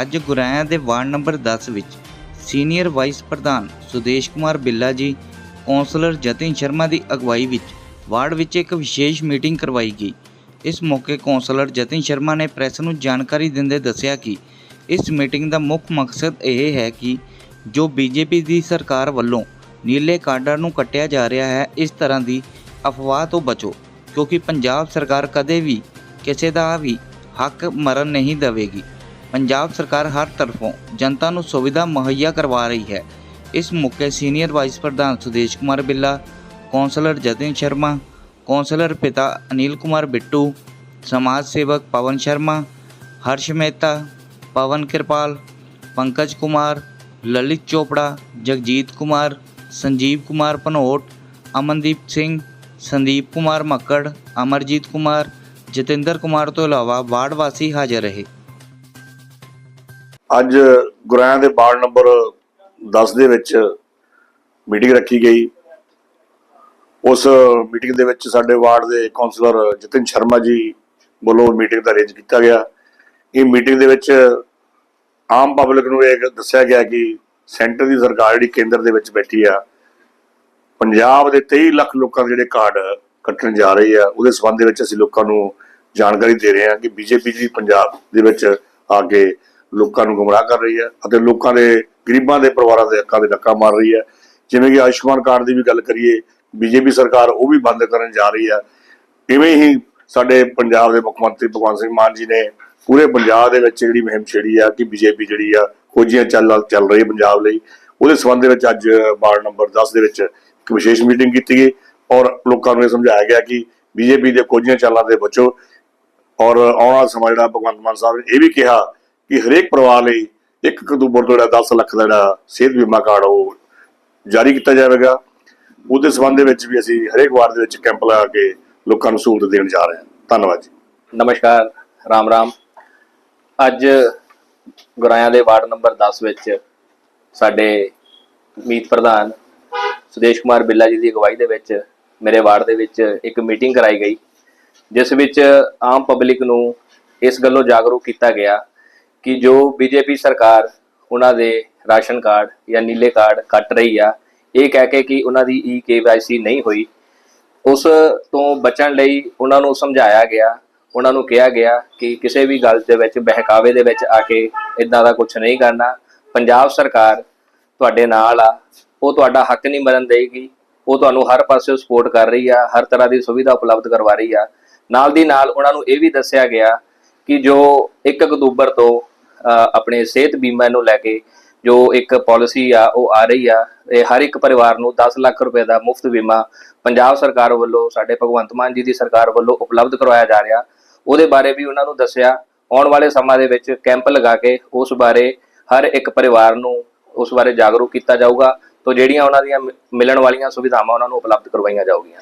ਅੱਜ ਗੁਰਾਇਆ ਦੇ ward number 10 ਵਿੱਚ ਸੀਨੀਅਰ ਵਾਈਸ ਪ੍ਰਧਾਨ ਸੁਦੇਸ਼ ਕੁਮਾਰ ਬਿੱਲਾ ਜੀ, ਕੌਂਸਲਰ ਜਤਿਨ ਸ਼ਰਮਾ ਦੀ ਅਗਵਾਈ ਵਿੱਚ ਵਾਰਡ ਵਿੱਚ ਇੱਕ ਵਿਸ਼ੇਸ਼ ਮੀਟਿੰਗ ਕਰਵਾਈ ਗਈ। ਇਸ ਮੌਕੇ ਕੌਂਸਲਰ ਜਤਿਨ ਸ਼ਰਮਾ ਨੇ ਪ੍ਰੈਸ ਨੂੰ ਜਾਣਕਾਰੀ ਦਿੰਦੇ ਦੱਸਿਆ ਕਿ ਇਸ ਮੀਟਿੰਗ ਦਾ ਮੁੱਖ ਮਕਸਦ ਇਹ ਹੈ ਕਿ ਜੋ ਬੀਜੇਪੀ ਦੀ ਸਰਕਾਰ ਵੱਲੋਂ ਨੀਲੇ ਕਾਰਡਾਂ ਨੂੰ ਕੱਟਿਆ ਜਾ ਰਿਹਾ ਹੈ, ਇਸ ਤਰ੍ਹਾਂ ਦੀ ਅਫਵਾਹ ਤੋਂ ਬਚੋ, ਕਿਉਂਕਿ ਪੰਜਾਬ ਸਰਕਾਰ ਕਦੇ ਵੀ ਕਿਸੇ ਦਾ ਵੀ ਹੱਕ ਮਰਨ ਨਹੀਂ ਦੇਵੇਗੀ। ਪੰਜਾਬ ਸਰਕਾਰ ਹਰ ਤਰਫੋਂ ਜਨਤਾ ਨੂੰ ਸੁਵਿਧਾ ਮੁਹੱਈਆ ਕਰਵਾ ਰਹੀ ਹੈ। ਇਸ ਮੌਕੇ ਸੀਨੀਅਰ ਵਾਈਸ ਪ੍ਰਧਾਨ ਸੁਦੇਸ਼ ਕੁਮਾਰ ਬਿੱਲਾ, ਕੌਂਸਲਰ ਜਤਿਨ ਸ਼ਰਮਾ, ਕੌਂਸਲਰ ਪਿਤਾ ਅਨਿਲ ਕੁਮਾਰ ਬਿੱਟੂ, ਸਮਾਜ ਸੇਵਕ ਪਵਨ ਸ਼ਰਮਾ, ਹਰਸ਼ ਮਹਿਤਾ, ਪਵਨ ਕਿਰਪਾਲ, ਪੰਕਜ ਕੁਮਾਰ, ਲਲਿਤ ਚੋਪੜਾ, ਜਗਜੀਤ ਕੁਮਾਰ, ਸੰਜੀਵ ਕੁਮਾਰ ਪਨੋਟ, ਅਮਨਦੀਪ ਸਿੰਘ, ਸੰਦੀਪ ਕੁਮਾਰ ਮੱਕੜ, ਅਮਰਜੀਤ ਕੁਮਾਰ, ਜਤਿੰਦਰ ਕੁਮਾਰ ਤੋਂ ਇਲਾਵਾ ਵਾਰਡ ਵਾਸੀ ਹਾਜ਼ਰ ਰਹੇ। ਅੱਜ ਗੁਰਾਇਆਂ ਦੇ ਵਾਰਡ ਨੰਬਰ 10 ਦੇ ਵਿੱਚ ਮੀਟਿੰਗ ਰੱਖੀ ਗਈ। ਉਸ ਮੀਟਿੰਗ ਦੇ ਵਿੱਚ ਸਾਡੇ ਵਾਰਡ ਦੇ ਕਾਉਂਸਲਰ ਜਤਿਨ ਸ਼ਰਮਾ ਜੀ ਵੱਲੋਂ ਮੀਟਿੰਗ ਦਾ ਅਰੇਂਜ ਕੀਤਾ ਗਿਆ। ਇਹ ਮੀਟਿੰਗ ਦੇ ਵਿੱਚ ਆਮ ਪਬਲਿਕ ਨੂੰ ਇਹ ਦੱਸਿਆ ਗਿਆ ਕਿ ਸੈਂਟਰ ਦੀ ਸਰਕਾਰ ਜਿਹੜੀ ਕੇਂਦਰ ਦੇ ਵਿੱਚ ਬੈਠੀ ਆ, ਪੰਜਾਬ ਦੇ 23 ਲੱਖ ਲੋਕਾਂ ਦੇ ਜਿਹੜੇ ਕਾਰਡ ਕੱਟਣ ਜਾ ਰਹੀ ਆ, ਉਹਦੇ ਸੰਬੰਧ ਦੇ ਵਿੱਚ ਅਸੀਂ ਲੋਕਾਂ ਨੂੰ ਜਾਣਕਾਰੀ ਦੇ ਰਹੇ ਹਾਂ ਕਿ ਬੀਜੇਪੀ ਜੀ ਪੰਜਾਬ ਦੇ ਵਿੱਚ ਆ ਕੇ ਲੋਕਾਂ ਨੂੰ ਗੁੰਮਰਾਹ ਕਰ ਰਹੀ ਹੈ ਅਤੇ ਲੋਕਾਂ ਦੇ, ਗਰੀਬਾਂ ਦੇ ਪਰਿਵਾਰਾਂ ਦੇ ਹੱਕਾਂ ਦੇ ਧੱਕਾ ਮਾਰ ਰਹੀ ਹੈ। ਜਿਵੇਂ ਕਿ ਆਯੁਸ਼ਮਾਨ ਕਾਰਡ ਦੀ ਵੀ ਗੱਲ ਕਰੀਏ, ਬੀਜੇਪੀ ਸਰਕਾਰ ਉਹ ਵੀ ਬੰਦ ਕਰਨ ਜਾ ਰਹੀ ਹੈ। ਇਵੇਂ ਹੀ ਸਾਡੇ ਪੰਜਾਬ ਦੇ ਮੁੱਖ ਮੰਤਰੀ ਭਗਵੰਤ ਸਿੰਘ ਮਾਨ ਜੀ ਨੇ ਪੂਰੇ ਪੰਜਾਬ ਦੇ ਵਿੱਚ ਜਿਹੜੀ ਮੁਹਿੰਮ ਛੇੜੀ ਆ ਕਿ ਬੀਜੇਪੀ ਜਿਹੜੀ ਆ ਖੋਜੀਆਂ ਚੱਲ ਚੱਲ ਰਹੀ ਹੈ ਪੰਜਾਬ ਲਈ। ਉਹਦੇ ਸੰਬੰਧ ਦੇ ਵਿੱਚ ਅੱਜ ਵਾਰਡ ਨੰਬਰ 10 ਦੇ ਵਿੱਚ ਇੱਕ ਵਿਸ਼ੇਸ਼ ਮੀਟਿੰਗ ਕੀਤੀ ਗਈ ਔਰ ਲੋਕਾਂ ਨੂੰ ਇਹ ਸਮਝਾਇਆ ਗਿਆ ਕਿ ਬੀਜੇਪੀ ਦੇ ਖੋਜੀਆਂ ਚਾਲਾਂ ਦੇ ਬਚੋ। ਔਰ ਆਉਣ ਵਾਲਾ ਸਮਾਂ ਜਿਹੜਾ ਭਗਵੰਤ ਮਾਨ ਸਾਹਿਬ ਨੇ ਇਹ ਵੀ ਕਿਹਾ ਕਿ ਹਰੇਕ ਪਰਿਵਾਰ ਲਈ 1 ਅਕਤੂਬਰ ਤੋਂ ਜਿਹੜਾ 10 ਲੱਖ ਦਾ ਜਿਹੜਾ ਸਿਹਤ ਬੀਮਾ ਕਾਰਡ ਉਹ ਜਾਰੀ ਕੀਤਾ ਜਾਵੇਗਾ। ਉਹਦੇ ਸੰਬੰਧ ਦੇ ਵਿੱਚ ਵੀ ਅਸੀਂ ਹਰੇਕ ਵਾਰ ਦੇ ਵਿੱਚ ਕੈਂਪ ਲਗਾ ਕੇ ਲੋਕਾਂ ਨੂੰ ਸਹੂਲਤ ਦੇਣ ਜਾ ਰਹੇ ਹਾਂ। ਧੰਨਵਾਦ ਜੀ। ਨਮਸਕਾਰ, ਰਾਮ ਰਾਮ। ਅੱਜ ਗੁਰਾਇਆਂ ਦੇ ਵਾਰਡ ਨੰਬਰ 10 ਵਿੱਚ ਸਾਡੇ ਮੀਤ ਪ੍ਰਧਾਨ ਸੁਦੇਸ਼ ਕੁਮਾਰ ਬਿੱਲਾ ਜੀ ਦੀ ਅਗਵਾਈ ਦੇ ਵਿੱਚ ਮੇਰੇ ਵਾਰਡ ਦੇ ਵਿੱਚ ਇੱਕ ਮੀਟਿੰਗ ਕਰਾਈ ਗਈ, ਜਿਸ ਵਿੱਚ ਆਮ ਪਬਲਿਕ ਨੂੰ ਇਸ ਗੱਲੋਂ ਜਾਗਰੂਕ ਕੀਤਾ ਗਿਆ ਕਿ ਜੋ ਬੀਜੇਪੀ ਸਰਕਾਰ ਉਹਨਾਂ ਦੇ ਰਾਸ਼ਨ ਕਾਰਡ ਜਾਂ ਨੀਲੇ ਕਾਰਡ ਕੱਟ ਰਹੀ ਆ, ਇਹ ਕਹਿ ਕੇ ਕਿ ਉਹਨਾਂ ਦੀ ਈ ਕੇਵਾਈਸੀ ਨਹੀਂ ਹੋਈ। ਉਸ ਤੋਂ ਬਚਣ ਲਈ ਉਹਨਾਂ ਨੂੰ ਸਮਝਾਇਆ ਗਿਆ, ਉਹਨਾਂ ਨੂੰ ਕਿਹਾ ਗਿਆ ਕਿ ਕਿਸੇ ਵੀ ਗੱਲ ਦੇ ਵਿੱਚ, ਬਹਿਕਾਵੇ ਦੇ ਵਿੱਚ ਆ ਕੇ ਇਦਾਂ ਦਾ ਕੁਝ ਨਹੀਂ ਕਰਨਾ। ਪੰਜਾਬ ਸਰਕਾਰ ਤੁਹਾਡੇ ਨਾਲ ਆ, ਉਹ ਤੁਹਾਡਾ ਹੱਕ ਨਹੀਂ ਮਰਨ ਦੇਗੀ। ਉਹ ਤੁਹਾਨੂੰ ਹਰ ਪਾਸੇ ਸਪੋਰਟ ਕਰ ਰਹੀ ਆ, ਹਰ ਤਰ੍ਹਾਂ ਦੀ ਸੁਵਿਧਾ ਉਪਲਬਧ ਕਰਵਾ ਰਹੀ ਆ। ਨਾਲ ਦੀ ਨਾਲ ਉਹਨਾਂ ਨੂੰ ਇਹ ਵੀ ਦੱਸਿਆ ਗਿਆ ਕਿ ਜੋ 1 ਅਕਤੂਬਰ ਤੋਂ ਆਪਣੇ ਸਿਹਤ ਬੀਮਾ ਨੂੰ ਲੈ ਕੇ ਜੋ ਇੱਕ ਪਾਲਿਸੀ ਆ, ਉਹ ਆ ਰਹੀ ਆ। ਇਹ ਹਰ ਇੱਕ ਪਰਿਵਾਰ ਨੂੰ 10 ਲੱਖ ਰੁਪਏ ਦਾ ਮੁਫਤ ਬੀਮਾ ਪੰਜਾਬ ਸਰਕਾਰ ਵੱਲੋਂ, ਸਾਡੇ ਭਗਵੰਤ ਮਾਨ ਜੀ ਦੀ ਸਰਕਾਰ ਵੱਲੋਂ ਉਪਲਬਧ ਕਰਵਾਇਆ ਜਾ ਰਿਹਾ। ਉਹਦੇ ਬਾਰੇ ਵੀ ਉਹਨਾਂ ਨੂੰ ਦੱਸਿਆ। ਆਉਣ ਵਾਲੇ ਸਮਾਂ ਦੇ ਵਿੱਚ ਕੈਂਪ ਲਗਾ ਕੇ ਉਸ ਬਾਰੇ ਹਰ ਇੱਕ ਪਰਿਵਾਰ ਨੂੰ ਉਸ ਬਾਰੇ ਜਾਗਰੂਕ ਕੀਤਾ ਜਾਊਗਾ। ਤੋਂ ਜਿਹੜੀਆਂ ਉਹਨਾਂ ਦੀਆਂ ਮਿਲਣ ਵਾਲੀਆਂ ਸੁਵਿਧਾਵਾਂ ਉਹਨਾਂ ਨੂੰ ਉਪਲਬਧ ਕਰਵਾਈਆਂ ਜਾਊਗੀਆਂ।